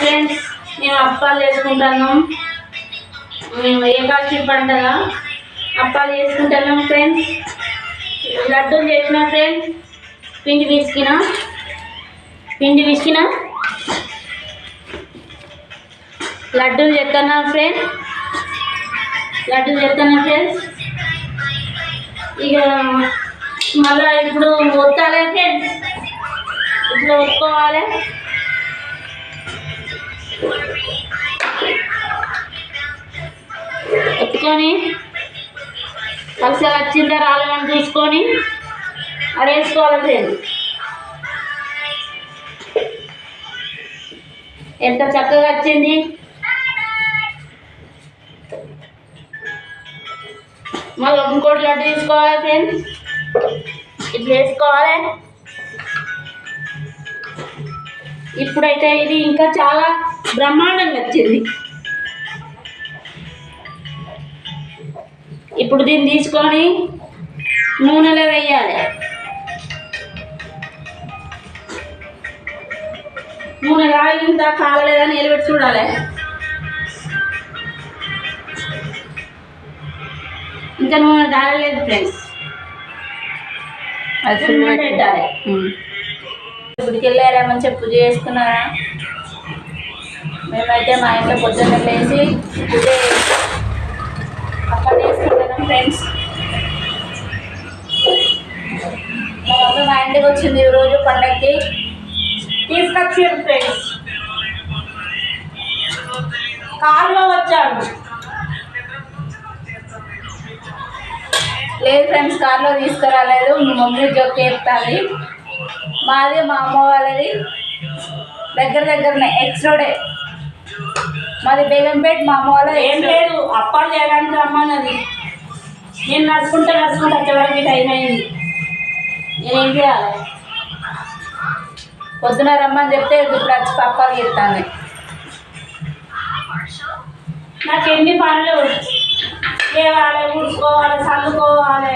Friends మేము అప్పాలు చేసుకుంటాను. మేము ఏకాదశి పండగ. అప్పాలు చేసుకుంటాను ఫ్రెండ్స్. లడ్డూలు చేసిన ఫ్రెండ్స్. పిండి పిసికిన పిండి పిసికిన లడ్డూలు చెప్తున్నా ఫ్రెండ్స్. లడ్డూలు చెప్తున్నా ఫ్రెండ్స్. ఇక మళ్ళీ ఇప్పుడు ఒత్తాలి ఫ్రెండ్స్. ఇప్పుడు ఒత్తుకోవాలి. ఎత్తుకొని కలిసి వచ్చిందా రాలేదని చూసుకొని అది ఫ్రెండ్స్ ఎంత చక్కగా వచ్చింది? మళ్ళీ ఇంకోటి లడ్డు తీసుకోవాలి ఫ్రెండ్స్? ఇట్లా వేసుకోవాలి. ఇప్పుడైతే ఇది ఇంకా చాలా బ్రహ్మాండంగా వచ్చింది. ఇప్పుడు దీన్ని తీసుకొని నూనెలో వేయాలి. నూనె కాగిందా కాలలేదని నిలబెట్టి చూడాలి. ఇంకా నూనె కాలలేదు ఫ్రెండ్స్. పెట్టాలి. గుడికి వెళ్ళారా మంచిగా పూజ చేసుకున్నారా? మేమైతే మా ఇంట్లో పొద్దున్న లేచి పూజ చేసి అక్కడ చేసుకుంటున్నాం ఫ్రెండ్స్. మా మమ్మీ మా ఇంటికి వచ్చింది ఈ రోజు పండగకి తీసుకొచ్చారు ఫ్రెండ్స్. కారులో వచ్చాడు లేదు ఫ్రెండ్స్ కార్లో తీసుకురాలేదు. మా మమ్మీ జోక్ చెప్తాది మాది మా అమ్మ వాళ్ళది. దగ్గర దగ్గరనే ఎక్స్ రోడే మాది బేగంపేట మా అమ్మ వాళ్ళది ఏం లేదు అప్పాలు చేయడానికి రమ్మన్నది. నేను నడుచుకుంటా నడుచుకుంటా వచ్చేవరకు టైం అయింది. నేనేం చేయాలి? పొద్దున రమ్మని చెప్తే ఇప్పుడు వచ్చి పప్పాలు చెప్తాను నాకు ఎన్ని పనులు? లేవాలి ఊడ్చుకోవాలి చల్లుకోవాలి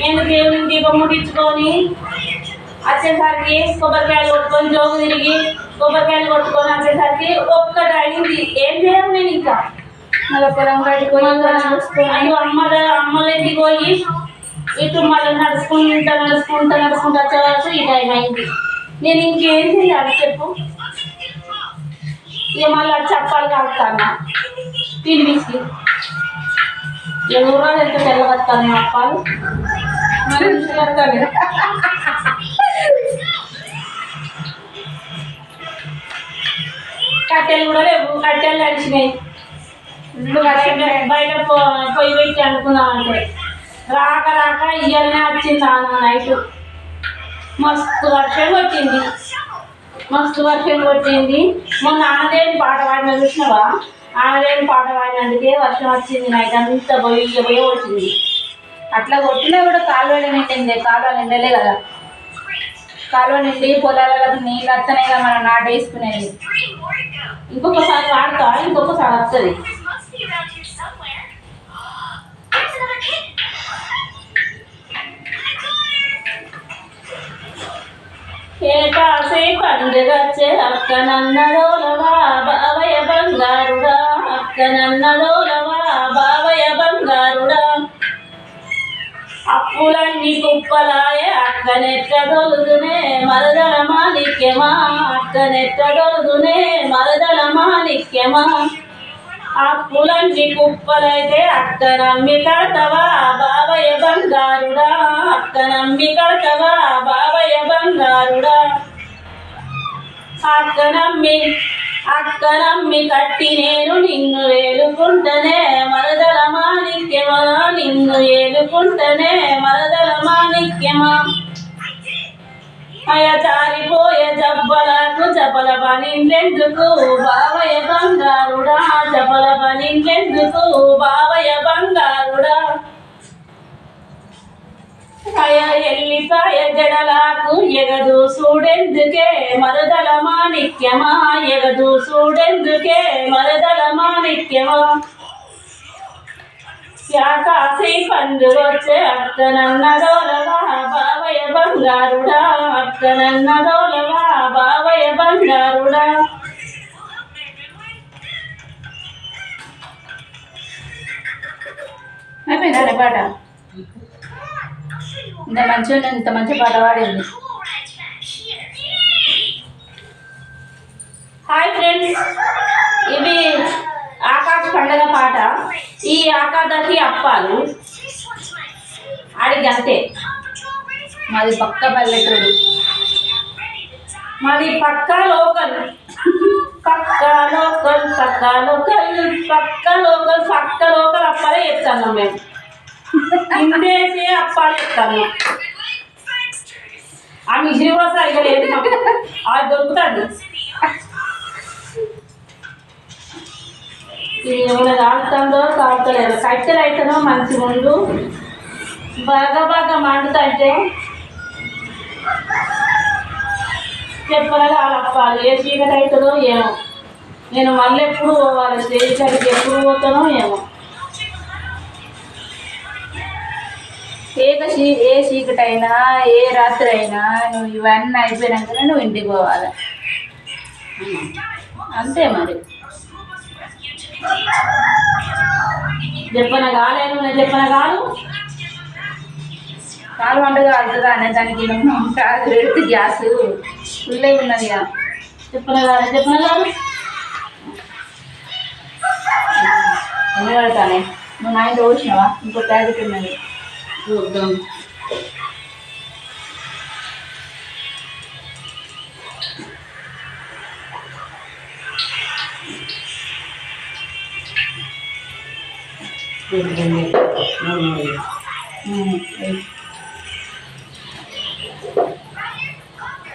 నేను దేవుని దీపం ముట్టించుకొని వచ్చేసరికి కొబ్బరికాయలు కొట్టుకొని జోగు తిరిగి కొబ్బరికాయలు కొట్టుకొని వచ్చేసరికి ఒక్కటి అయింది ఏం చేయాలి నేను ఇంకా మళ్ళీ పొలం కాడికి పోయి ఇంకా చూసుకొని అయ్యో అమ్మ దగ్గర- అమ్మల ఇంటికి పోయి ఇటు మళ్ళీ నడుచుకుంటా నడుచుకుంటా నడుచుకుంటా వచ్చే వరకు ఈ టైం అయింది నేను ఇంకేం చేయాలి చెప్పు ఇక మళ్ళీ చెప్పాలి కలుగుతాను తినిపిసి ఇక ఊరాలు ఎంత తెల్లగొస్తాను అప్పాలు మరి కట్టెలు కూడా లేవు. కట్టెలు నడిచినాయి బయట బయట పో- పొయ్యి పెట్టి అనుకున్నాం అంటే. రాక రాక ఇయ్యనే వచ్చింది నాన్న నైట్. మస్తు వర్షం కొట్టింది. మస్తు వర్షం కొట్టింది. మొన్న ఆనదేని పాట పాడిన చూసినావా? ఆనదేని పాట పాడినందుకే వర్షం వచ్చింది నైట్. అంతా పోయి పోయి వచ్చింది అట్లా కొట్టినా కూడా కాలువలు నిండింది కాలువలు నిండలే కదా. కాలువ నుండి పొలాలకు నీళ్ళు వస్తున్నాయి కదా మనం నాటేసుకునేది ఇంకొకసారి వాడతా ఇంకొకసారి వస్తుంది. must be ఏకాసే పండుగచ్చే అక్కనన్నదోలవా బావయ బంగారుడా అక్కనన్నలోలవా బావయ బంగారుడా. అప్పులన్నీ కుప్పలాయ అక్కనెట్ట దొలుదునే మరదల మాణిక్యమా? అక్కనెట్ట దొలుదునే మరదల మాణిక్యమా? అప్పులన్నీ కుప్పలైతే అక్క నమ్మి కడతవా? బాబయ్య బంగారుడా? అక్క నమ్మి కడతవా? బావయ్య బంగారుడా? అక్క నమ్మి అక్కలమ్మి కట్టి నేను నిన్ను వేలుకుంటనే మరదల మాణిక్యమా? నిన్ను ఏలుకుంటనే మరదల మాణిక్యమా? అయ చారిపోయ జబ్బలకు చపల పనిండెందుకు బావయ బంగారుడా చపల పనిండెందుకు బావయ బంగారుడా. కయ జడలాకు ఎగదు సూడెందుకే మరదల మాణిక్యమా? ఎగదు సూడెందుకే మరదల మాణిక్యమా? కాశీ పండు వచ్చే అక్కనన్న దోలవా బావయ బంగారుడా. అక్కనన్న దోలవా బావయ బంగారుడా. అయిపోయిందా పాట. ఇంత మంచిగా ఇంత మంచి పాట పాడింది. హాయ్ ఫ్రెండ్స్ ఇవి ఆకాశ పండగ పాట. ఈ ఆకాశకి అప్పాలు. ఆడికి అంతే. మాది పక్క పల్లెటూరు. మాది పక్కా లోకల్. పక్కా లోకల్ పక్కా లోకల్. పక్క లోకల్ పక్క లోకల్ అప్పాలే చెప్తాను మేము. ఇండేసి అప్పాలు చెప్తాను ఆ మిషన్ కూడా సరిగా లేదు అది దొరుకుతాడు. ఇది ఏమైనా కాలుతుందో కాలుతలేదు కట్టెలు అయితేనో మంచి ముందు బాగా బాగా మండుతుంటే అలా అప్పాలి ఏ చీకటి అవుతుందో ఏమో. నేను మళ్ళీ ఎప్పుడు పోవాలి? స్టేజ్ ఎప్పుడు పోతానో ఏమో. ఏక చీ ఏ చీకటైనా ఏ రాత్రి అయినా నువ్వు ఇవన్నీ అయిపోయినాకనే నువ్వు ఇంటికి పోవాలి. అంతే మరి. చెప్పన కాలేను నేను చెప్పన కాదు కాలు వంట కాలుతుందా అనే దానికి రెడ్ పెడితే గ్యాస్ ఫుల్ అయి ఉన్నది కదా చెప్పన కాదు చెప్పన కాదు ఎన్ని పడతానే? నువ్వు నాయన వచ్చినావా ఇంకో ప్యాకెట్ ఉన్నది. చూద్దాం.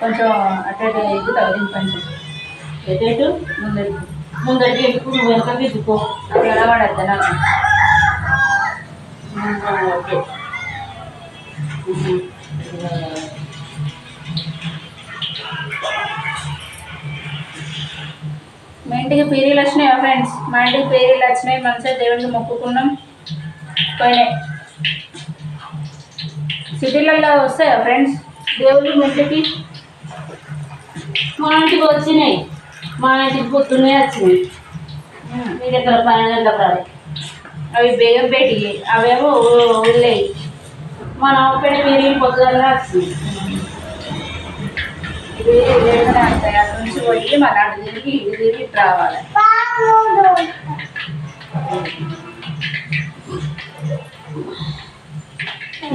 కొంచెం అటు ఎగ్గు తగ్గించండి ఎటు ముందు ముందరికి. ఎక్కువ నువ్వు వెనకకి ఎత్తుకో అది కనబడద్దు నాకు ఓకే. మా ఇంటికి పీరీలు వచ్చినాయా ఫ్రెండ్స్ మా ఇంటికి పీరీలు వచ్చినాయి మంచిగా దేవుడికి మొక్కుకున్నాం. పోయినాయి. సిటీలలో వస్తాయా ఫ్రెండ్స్ దేవుళ్ళు మీ ఇంటికి? మా ఇంటికి వచ్చినాయి. మా ఇంటికి పొద్దున్నే వచ్చినాయి. మీ దగ్గర పన్నెండు గంటల ప్రాడే అవి బేగం పెట్టి అవేమో ఊళ్ళేయి. మా నవ్వుపేట మీరు పొద్దున్న వచ్చింది ఇది వేగనే వస్తాయి నుంచి పోయి మళ్ళీ అటు తిరిగి ఇటు తిరిగి రావాలి.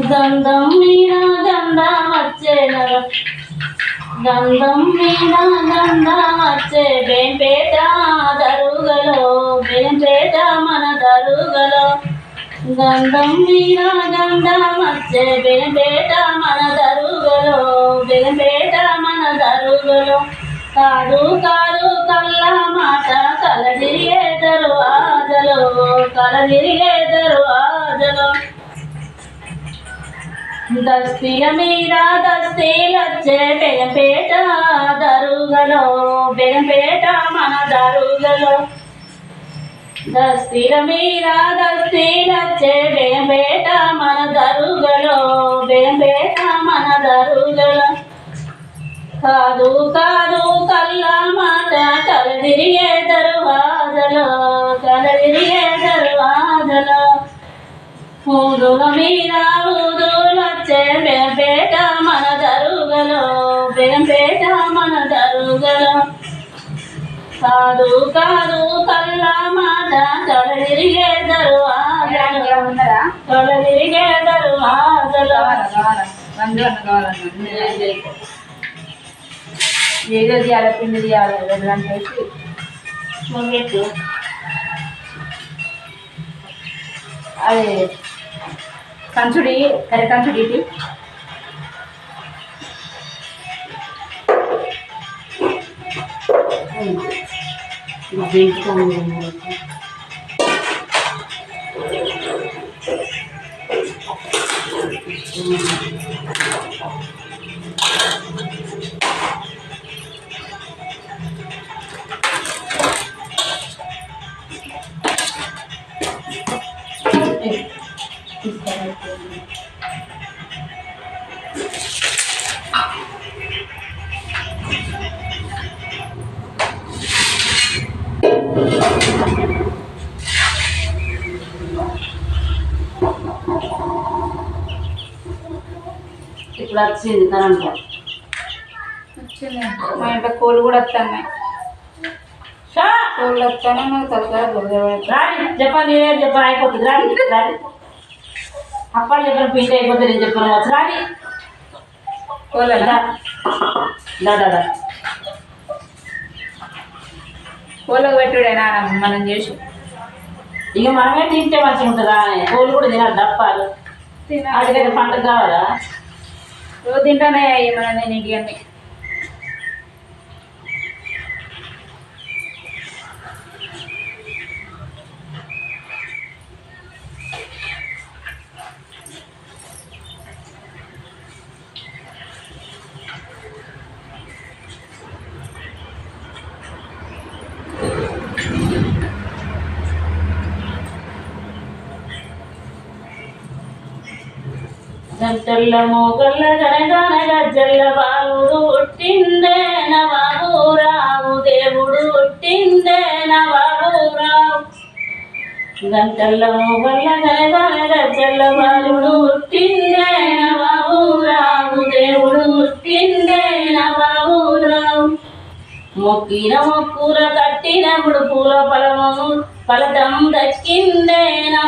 గంధం మీనా గంధం వచ్చేనర గంధం మీనా గంధం వచ్చే బేంపేట దరుగలో బేంపేట మన దరుగలో. గండం మీద గంధం బెలంపేట మన దరుగలో బెలంపేట మన దరుగలో కాదు కాదు కళ్ళ మాట కలదిరిగేదరు ఆదలో కలదిరిగేదరు ఆదలో దస్తీల మీద దస్తీలొచ్చే బెలంపేట దరుగలో బెలంపేట మన దరుగలో దస్తీల మీద దస్తీలొచ్చే బెగంపేట మన దరుగలో బేంబేట మన దరుగలో. కాదు కాదు కళ్ళ మాట కలదిరిగే దరువాదలో కలదిరిగే దరువాదలో ఊదుల మీద ఊదులొచ్చే బేపేట మన దరుగలో బేంబేట కాదు కాదు కళ్ళ మాట తొలదిరిగేదరు తొలదిరిగేదరు ఏదో చేయాలి పిండి చేయాలి అని చెప్పి ముందు అది కంచుడి కరె కంచుడి ఇది. Thank you. Mag-bake ko ఇప్పుడు వచ్చింది. కరెంట్ మా ఇంట్లో కోళ్ళు కూడా వస్తున్నాయి. కోళ్ళు వస్తానే నాకు తలకాయ నేనే చెప్పాను అయిపోతుంది. రాని రాని. అప్పటి చెప్పిన పిండి అయిపోతుంది నేను చెప్పాను వచ్చి రాని. కోళ్ళనా? దా. దా దా దా. కోళ్ళకు పెట్టుడేనా మనం చేసి. ఇక మనమే తింటే మంచిగా ఉంటుందా కోళ్ళు కూడా తినాలి దప్పాలు అడిగిన పండుగ కావాలా? రోజు తింటానే అయ్యి మన నేను ఇంటికి గంటల్ల మోగల్ల గనగాన గజ్జల్ల బాలుడు పుట్టిందే నా బాబు రావు దేవుడు పుట్టిందే నా రావు గంటల్ల మోగల్ల గనగాన గజ్జల్ల బాలుడు పుట్టిందే నా బాబు రావు దేవుడు పుట్టిందే నా రావు మొక్కిన మొక్కుల కట్టినప్పుడు పూల ఫలము ఫలతం దక్కిందే నా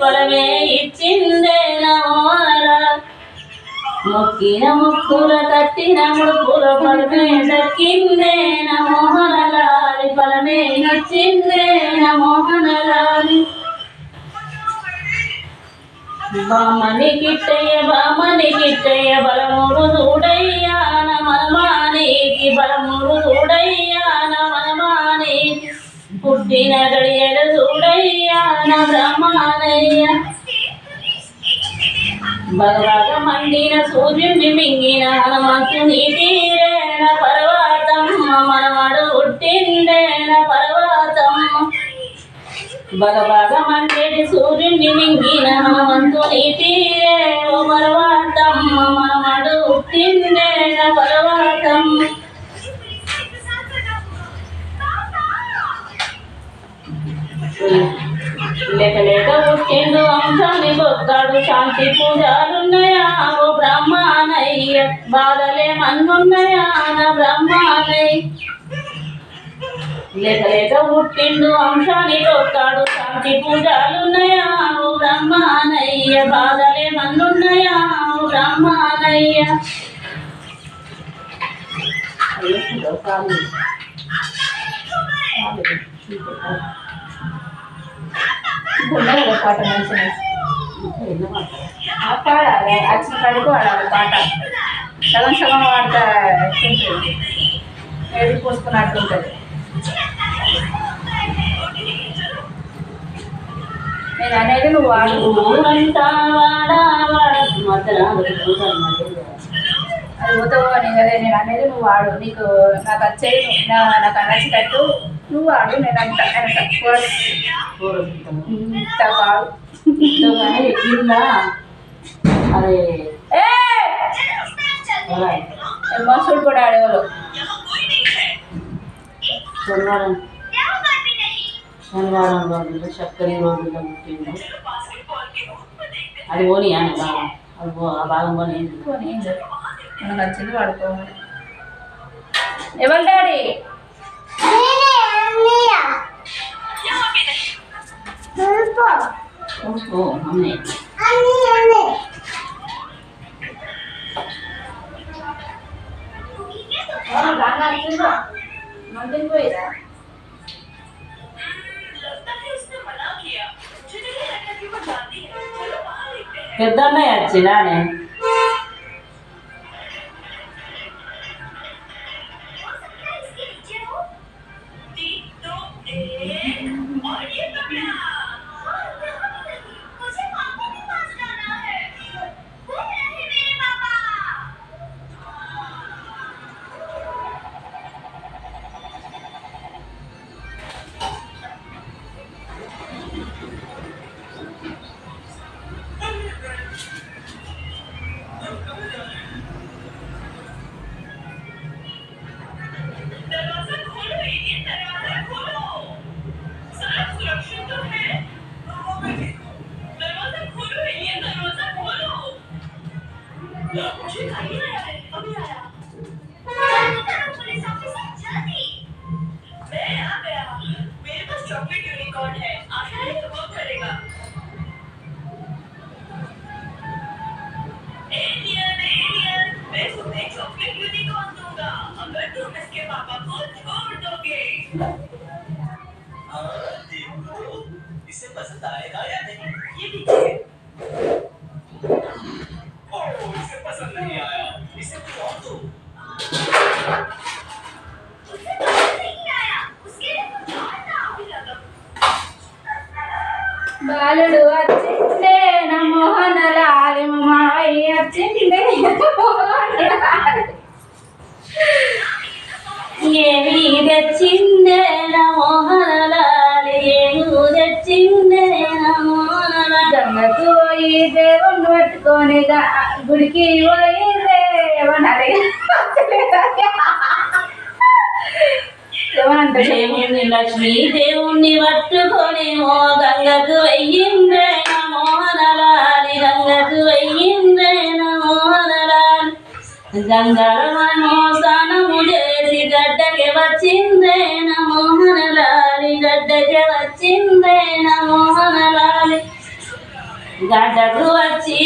ఫలమే ఇచ్చిందే నా మొక్కిన ముక్కుల కట్టిన ముక్కుల ఫలమే దక్కిందే నా ఫలమే ఇచ్చిందే నమోహనలాలి బామని కిట్టయ్య బామని కిట్టయ్య బలముడు చూడయ్యా నా మనమానికి బలముడు చూడయ్యా నా పుట్టిన గడియల చూడయ్యా నా బ్రహ్మానయ్య బలబాగ మండిన సూర్యుని మింగిన హనుమంతు తీరేన పర్వతమ్మ మనవాడు పుట్టిందేన పర్వతమ్మ. బలబాగ మండేటి సూర్యుని మింగిన హనుమంతు తీరే ఓ పర్వతమ్మ మనమడు పుట్టిందేన పర్వతమ్మ. లేక లేక పుట్టిండు అంశాన్ని బొక్కాడు శాంతి పూజాలున్నాయా ఓ బ్రహ్మానయ్య బాధలే మన్నున్నాయా నా బ్రహ్మానయ్య లేక లేక పుట్టిండు అంశాన్ని బొక్కాడు శాంతి పూజాలున్నాయా ఓ బ్రహ్మానయ్య బాధలే మన్నున్నాయా ఓ బ్రహ్మానయ్య ఉన్నది ఒక పాట మంచిగా ఆ పాడాలి వచ్చిన కాడికి వాడాలి పాట సగం సగం వాడతా ఉంటుంది ఏది పోసుకున్నట్టు ఉంటుంది నేను అనేది నువ్వు వాడు. ఊరంతా వాడా వాడ మధ్యలో అది పోతావు అని కదా నేను అనేది నువ్వు వాడు నీకు నాకు వచ్చేది నువ్వు- నా- నాకు నచ్చేటట్టు నువ్వు వాడు నేను అంత అంత కూరలు ఇంత కాదు కానీ కింద అదే ఏ అలా మసూడు కూడా ఆడేవాళ్ళు శనివారం శనివారం రోజులు చక్కని రోజుల్లో పుట్టిండు అది పోనీ అని భాగం అది పో ఆ భాగం పోనీ పోనీ, ఏం లేదు. మనకు నచ్చింది వాడుకోవాలి ఎవరు డాడీ ఓ అమ్మే మందికి పోయిరా పెద్ద బాలుడు వచ్చిందే నా మోహన లాలి మావయ్య వచ్చిందే ఏమి తెచ్చిందే నా మోహన లాలి ఏమి తెచ్చిందే నా మోహన గంగకు పోయి దేవుణ్ణి పట్టుకొని గుడికి పోయి ఏమనాలి ఏమనంటే దేవుణ్ణి లక్ష్మీ దేవుణ్ణి పట్టుకొని ఓ గంగకు వెయ్యిందే నా గంగకు వెయ్యిందే నా మోహన లాలి స్నానము చేసి గడ్డకి వచ్చిందే నా గడ్డకి వచ్చిందే నా గడ్డకు వచ్చి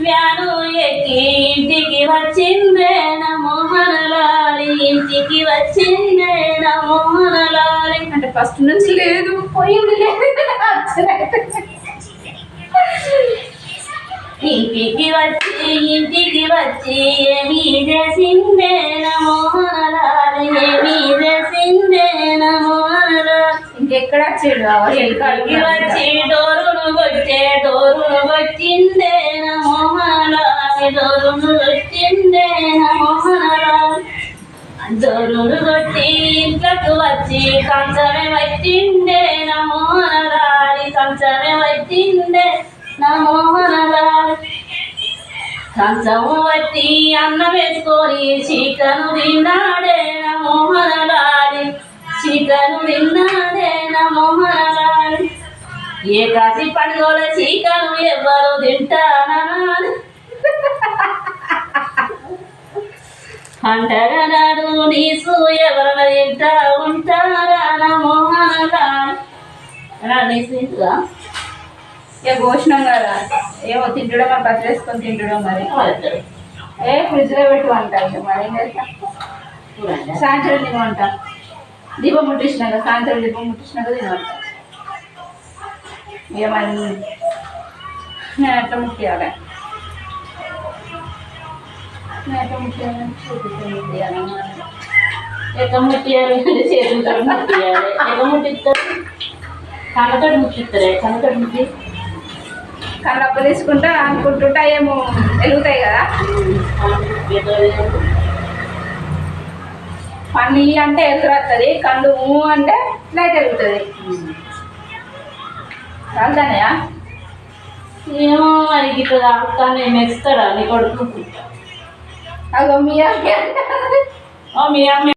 వ్యాను ఎక్కి ఇంటికి వచ్చిందే నా మోహన లాలి ఇంటికి వచ్చిందే నా మోహన లాలి అంటే ఫస్ట్ నుంచి లేదు. పోయింది లేదు. ఇంటికి వచ్చి ఇంటికి వచ్చి ఏమి చేసిందే నా మోహన లాలి ఏమి చేసిందే నా మోహన లాలి ఇంకెక్కడ వచ్చాడు? ఇంటికి వచ్చి డోరును కొట్టే డోరును వచ్చిందే నా మోహన లాలి డోరును కొట్టిందే కొట్టి ఇంట్లోకి వచ్చి కంచమే వచ్చిందే నా కంచమే వచ్చిందే నా కంచము బట్టి అన్నం వేసుకొని చికెను తిన్నాడే నా మోహన లాలి చికెను తిన్నాడే నా మోహన ఏ కాసి పండుగల చికెను ఎవరు తింటానన్నాడు పండగ నాడు నీసు ఎవరు తింటా ఉంటారా? నా మోహన లాలి రా నీసు? ఇక భోజనం కదా? ఏమో తింటడం మరి? పచ్చడేసుకొని తింటడం మరి. ఏ ఫ్రిడ్జ్లో పెట్టి వంట ఇక మరి ఏం చేస్తా? చూడండి. సాయంత్రం తినవంట దీపం ముట్టించినాక సాయంత్రం దీపం ముట్టించినాక తినవంట ఇక మరి నేను ఎట్లా ముట్టియాలి నేను ఎట్లా ముట్టియాలి చేతులతో ముట్టియాలి ఎక్క ముట్టిస్తారు కళ్ళతో ముట్టిస్తారే కళ్ళతో ముట్టి కళ్ళప్ప తీసుకుంటా అనుకుంటుంటా ఏమో వెలుగుతాయి కదా. ఈ అంటే ఎదురొస్తుంది కళ్ళు అంటే లైట్ వెలుగుతుంది వెళ్తానయా ఏమో మరి ఇట్లా తాగుతాను మెచ్చుతాడా నీ కొడుకు? అగో మీ ఓ మీ అమ్మ.